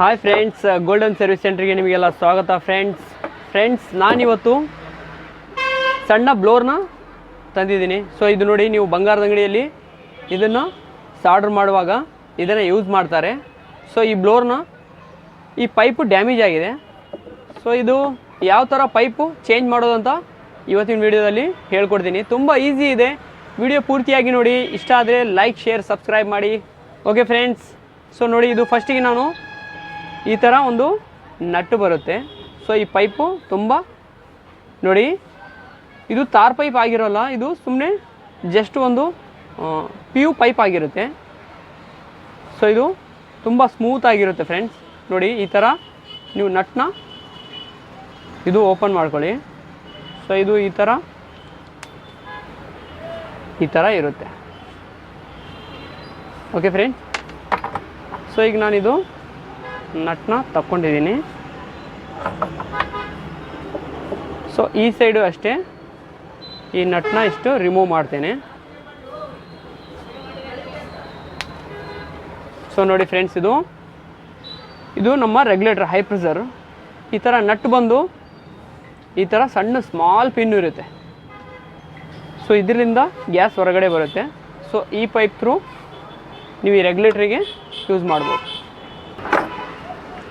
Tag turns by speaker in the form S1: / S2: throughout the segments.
S1: Hi friends golden service ಸೆಂಟ್ರಿಗೆ ನಿಮಗೆಲ್ಲ ಸ್ವಾಗತ ಫ್ರೆಂಡ್ಸ್ ಫ್ರೆಂಡ್ಸ್ ನಾನಿವತ್ತು ಸಣ್ಣ ಬ್ಲೋರ್ನ ತಂದಿದ್ದೀನಿ. ಸೊ ಇದು ನೋಡಿ ನೀವು ಬಂಗಾರದ ಅಂಗಡಿಯಲ್ಲಿ ಇದನ್ನು ಆರ್ಡರ್ ಮಾಡುವಾಗ ಇದನ್ನು ಯೂಸ್ ಮಾಡ್ತಾರೆ. ಸೊ ಈ ಬ್ಲೋರ್ನ ಈ ಪೈಪು ಡ್ಯಾಮೇಜ್ ಆಗಿದೆ. ಸೊ ಇದು ಯಾವ ಥರ ಪೈಪು ಚೇಂಜ್ ಮಾಡೋದು ಅಂತ ಇವತ್ತಿನ ವಿಡಿಯೋದಲ್ಲಿ ಹೇಳ್ಕೊಡ್ತೀನಿ. ತುಂಬ ಈಸಿ ಇದೆ. ವಿಡಿಯೋ ಪೂರ್ತಿಯಾಗಿ ನೋಡಿ. ಇಷ್ಟ ಆದರೆ ಲೈಕ್ ಶೇರ್ ಸಬ್ಸ್ಕ್ರೈಬ್ ಮಾಡಿ. ಓಕೆ ಫ್ರೆಂಡ್ಸ್ ಸೊ ನೋಡಿ ಇದು ಫಸ್ಟಿಗೆ ನಾನು ಈ ಥರ ಒಂದು ನಟ್ಟು ಬರುತ್ತೆ. ಸೊ ಈ ಪೈಪು ತುಂಬ ನೋಡಿ, ಇದು ತಾರ್ ಪೈಪ್ ಆಗಿರೋಲ್ಲ, ಇದು ಸುಮ್ಮನೆ ಜಸ್ಟ್ ಒಂದು ಪಿ ಯು ಪೈಪ್ ಆಗಿರುತ್ತೆ. ಸೊ ಇದು ತುಂಬ ಸ್ಮೂತ್ ಆಗಿರುತ್ತೆ ಫ್ರೆಂಡ್ಸ್ ನೋಡಿ, ಈ ಥರ ನೀವು ನಟ್ನ ಇದು ಓಪನ್ ಮಾಡ್ಕೊಳ್ಳಿ. ಸೊ ಇದು ಈ ಥರ ಈ ಥರ ಇರುತ್ತೆ. ಓಕೆ ಫ್ರೆಂಡ್ಸ್ ಸೊ ಈಗ ನಾನಿದು ನಟ್ನ ತಕ್ಕೊಂಡಿದ್ದೀನಿ. ಸೊ ಈ ಸೈಡು ಅಷ್ಟೇ. ಈ ನಟ್ನ ಇಷ್ಟು ರಿಮೂವ್ ಮಾಡ್ತೇನೆ. ಸೊ ನೋಡಿ ಫ್ರೆಂಡ್ಸ್ ಇದು. ಇದು ನಮ್ಮ ರೆಗ್ಯುಲೇಟರ್ ಹೈ ಪ್ರೆಷರ್ ಈ ಥರ ನಟ್ ಬಂದು, ಈ ಥರ ಸಣ್ಣ ಸ್ಮಾಲ್ ಪಿನ್ ಇರುತ್ತೆ. ಸೊ ಇದರಿಂದ ಗ್ಯಾಸ್ ಹೊರಗಡೆ ಬರುತ್ತೆ. ಸೊ ಈ ಪೈಪ್ ಥ್ರೂ ನೀವು ಈ ರೆಗ್ಯುಲೇಟ್ರಿಗೆ ಯೂಸ್ ಮಾಡ್ಬೋದು.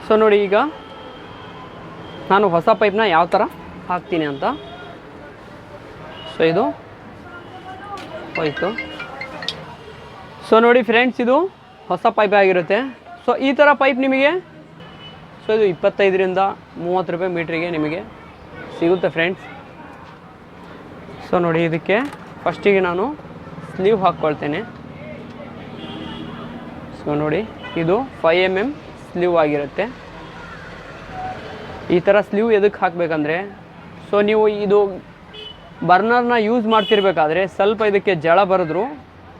S1: ಸೊ ನೋಡಿ ಈಗ ನಾನು ಹೊಸ ಪೈಪ್ನ ಯಾವ ಥರ ಹಾಕ್ತೀನಿ ಅಂತ. ಸೊ ಇದು ಹೋಯ್ತು. ಸೊ ನೋಡಿ ಫ್ರೆಂಡ್ಸ್ ಇದು ಹೊಸ ಪೈಪ್ ಆಗಿರುತ್ತೆ. ಸೊ ಈ ಥರ ಪೈಪ್ ನಿಮಗೆ ಸೊ ಇದು ಇಪ್ಪತ್ತೈದರಿಂದ ಮೂವತ್ತು ರೂಪಾಯಿ ಮೀಟ್ರಿಗೆ ನಿಮಗೆ ಸಿಗುತ್ತೆ ಫ್ರೆಂಡ್ಸ್ ಸೊ ನೋಡಿ ಇದಕ್ಕೆ ಫಸ್ಟಿಗೆ ನಾನು ಸ್ಲೀವ್ ಹಾಕ್ಕೊಳ್ತೇನೆ. ಸೊ ನೋಡಿ ಇದು ಫೈ ಎಂ ಎಂ ಸ್ಲೀವ್ ಆಗಿರುತ್ತೆ. ಈ ಥರ ಸ್ಲೀವ್ ಎದಕ್ಕೆ ಹಾಕಬೇಕಂದ್ರೆ, ಸೊ ನೀವು ಇದು ಬರ್ನರ್ನ ಯೂಸ್ ಮಾಡ್ತಿರ್ಬೇಕಾದ್ರೆ ಸ್ವಲ್ಪ ಇದಕ್ಕೆ ಜಳ ಬರೆದ್ರು,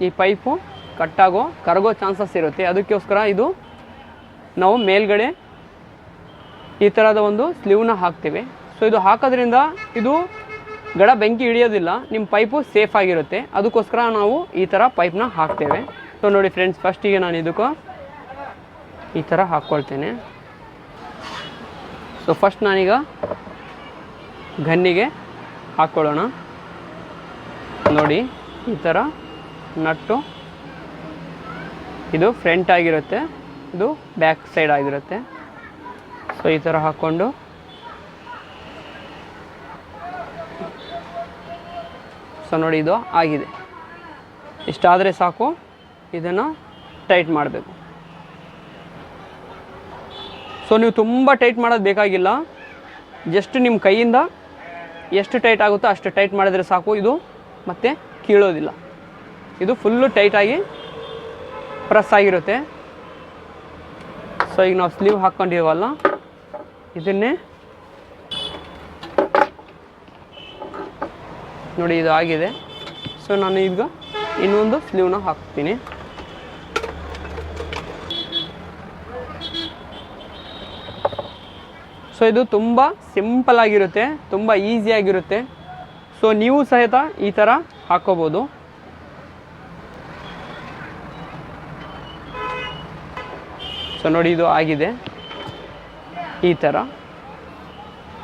S1: ಈ ಪೈಪು ಕಟ್ಟಾಗೋ, ಕರಗೋ ಚಾನ್ಸಸ್ ಇರುತ್ತೆ. ಅದಕ್ಕೋಸ್ಕರ ಇದು ನಾವು ಮೇಲ್ಗಡೆ ಈ ಥರದ ಒಂದು ಸ್ಲೀವ್ನ ಹಾಕ್ತೀವಿ. ಸೊ ಇದು ಹಾಕೋದ್ರಿಂದ ಇದು ಗಡ ಬೆಂಕಿ ಹಿಡಿಯೋದಿಲ್ಲ ನಿಮ್ಮ ಪೈಪು ಸೇಫ್ ಆಗಿರುತ್ತೆ. ಅದಕ್ಕೋಸ್ಕರ ನಾವು ಈ ಥರ ಪೈಪ್ನ ಹಾಕ್ತೇವೆ. ಸೊ ನೋಡಿ ಫ್ರೆಂಡ್ಸ್ ಫಸ್ಟಿಗೆ ನಾನು ಇದಕ್ಕೂ ಈ ಥರ ಹಾಕ್ಕೊಳ್ತೇನೆ. ಸೊ ಫಸ್ಟ್ ನಾನೀಗ ಗನ್ನಿಗೆ ಹಾಕ್ಕೊಳ್ಳೋಣ. ನೋಡಿ, ಈ ಥರ ನಟ್ಟು. ಇದು ಫ್ರಂಟ್ ಆಗಿರುತ್ತೆ, ಇದು ಬ್ಯಾಕ್ ಸೈಡ್ ಆಗಿರುತ್ತೆ. ಸೊ ಈ ಥರ ಹಾಕ್ಕೊಂಡು. ಸೊ ನೋಡಿ, ಇದು ಆಗಿದೆ. ಇಷ್ಟಾದರೆ ಸಾಕು, ಇದನ್ನು ಟೈಟ್ ಮಾಡಬೇಕು. ಸೊ ನೀವು ತುಂಬ ಟೈಟ್ ಮಾಡೋದು ಬೇಕಾಗಿಲ್ಲ. ಜಸ್ಟ್ ನಿಮ್ಮ ಕೈಯಿಂದ ಎಷ್ಟು ಟೈಟ್ ಆಗುತ್ತೋ ಅಷ್ಟು ಟೈಟ್ ಮಾಡಿದರೆ ಸಾಕು. ಇದು ಮತ್ತೆ ಕೀಳೋದಿಲ್ಲ. ಇದು ಫುಲ್ಲು ಟೈಟಾಗಿ ಪ್ರೆಸ್ ಆಗಿರುತ್ತೆ. ಸೊ ಈಗ ನಾವು ಸ್ಲೀವ್ ಹಾಕ್ಕೊಂಡಿವಲ್ಲ ಇದನ್ನೇ ನೋಡಿ, ಇದು ಆಗಿದೆ. ಸೊ ನಾನು ಈಗ ಇನ್ನೊಂದು ಸ್ಲೀವ್ನ ಹಾಕ್ತೀನಿ. ಸೊ ಇದು ತುಂಬ ಸಿಂಪಲ್ ಆಗಿರುತ್ತೆ, ತುಂಬ ಈಸಿಯಾಗಿರುತ್ತೆ ಸೊ ನೀವು ಸಹಿತ ಈ ಥರ ಹಾಕೋಬೋದು. ಸೊ ನೋಡಿ ಇದು ಆಗಿದೆ. ಈ ಥರ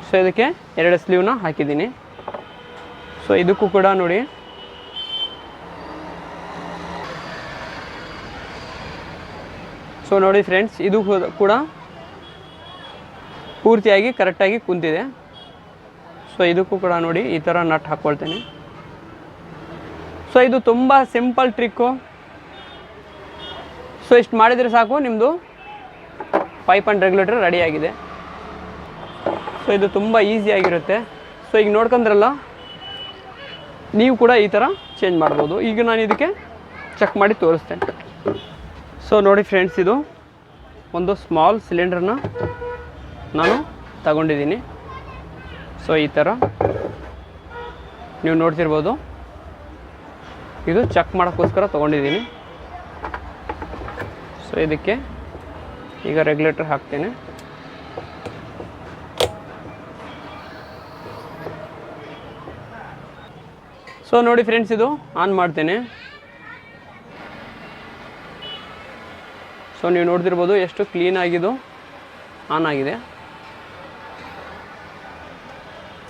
S1: ಸೊ ಇದಕ್ಕೆ ಎರಡು ಸ್ಲೀವ್ನ ಹಾಕಿದ್ದೀನಿ. ಸೊ ಇದಕ್ಕೂ ಕೂಡ ನೋಡಿ. ಸೊ ನೋಡಿ ಫ್ರೆಂಡ್ಸ್ ಇದು ಕೂಡ- ಪೂರ್ತಿಯಾಗಿ ಕರೆಕ್ಟಾಗಿ ಕುಂತಿದೆ. ಸೊ ಇದಕ್ಕೂ ಕೂಡ ನೋಡಿ ಈ ಥರ ನಟ್ ಹಾಕ್ಕೊಳ್ತೇನೆ ಸೊ ಇದು ತುಂಬ ಸಿಂಪಲ್ ಟ್ರಿಕ್ಕು ಸೊ ಇಷ್ಟು ಮಾಡಿದರೆ ಸಾಕು ನಿಮ್ಮದು ಪೈಪ್ ಆ್ಯಂಡ್ ರೆಗ್ಯುಲೇಟರ್ ರೆಡಿಯಾಗಿದೆ ಸೊ ಇದು ತುಂಬ ಈಸಿಯಾಗಿರುತ್ತೆ ಸೊ ಈಗ ನೋಡ್ಕೊಂಡ್ರಲ್ಲ, ನೀವು ಕೂಡ ಈ ಥರ ಚೇಂಜ್ ಮಾಡ್ಬೋದು. ಈಗ ನಾನು ಇದಕ್ಕೆ ಚೆಕ್ ಮಾಡಿ ತೋರಿಸ್ತೇನೆ. ಸೊ ನೋಡಿ ಫ್ರೆಂಡ್ಸ್ ಇದು ಒಂದು ಸ್ಮಾಲ್ ಸಿಲಿಂಡ್ರನ್ನ ನಾನು ತಗೊಂಡಿದ್ದೀನಿ. ಸೊ ಈ ಥರ ನೀವು ನೋಡ್ತಿರ್ಬೋದು. ಇದು ಚೆಕ್ ಮಾಡೋಕ್ಕೋಸ್ಕರ ತೊಗೊಂಡಿದ್ದೀನಿ. ಸೊ ಇದಕ್ಕೆ ಈಗ ರೆಗ್ಯುಲೇಟರ್ ಹಾಕ್ತೇನೆ. ಸೊ ನೋಡಿ ಫ್ರೆಂಡ್ಸ್ ಇದು ಆನ್ ಮಾಡ್ತೇನೆ. ಸೊ ನೀವು ನೋಡ್ತಿರ್ಬೋದು ಎಷ್ಟು ಕ್ಲೀನ್ ಆಗಿದ್ದು ಆನ್ ಆಗಿದೆ.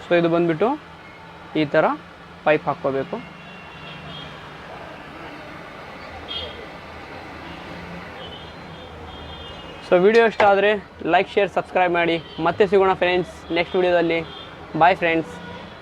S1: ಸೊ ಇದು ಬಂದ್ಬಿಟ್ಟು ಈ ಥರ ಪೈಪ್ ಹಾಕ್ಕೋಬೇಕು. ಸೊ ವಿಡಿಯೋ ಇಷ್ಟ ಆದರೆ ಲೈಕ್ ಶೇರ್ ಸಬ್ಸ್ಕ್ರೈಬ್ ಮಾಡಿ. ಮತ್ತೆ ಸಿಗೋಣ ಫ್ರೆಂಡ್ಸ್ ನೆಕ್ಸ್ಟ್ ವಿಡಿಯೋದಲ್ಲಿ ಬಾಯ್ ಫ್ರೆಂಡ್ಸ್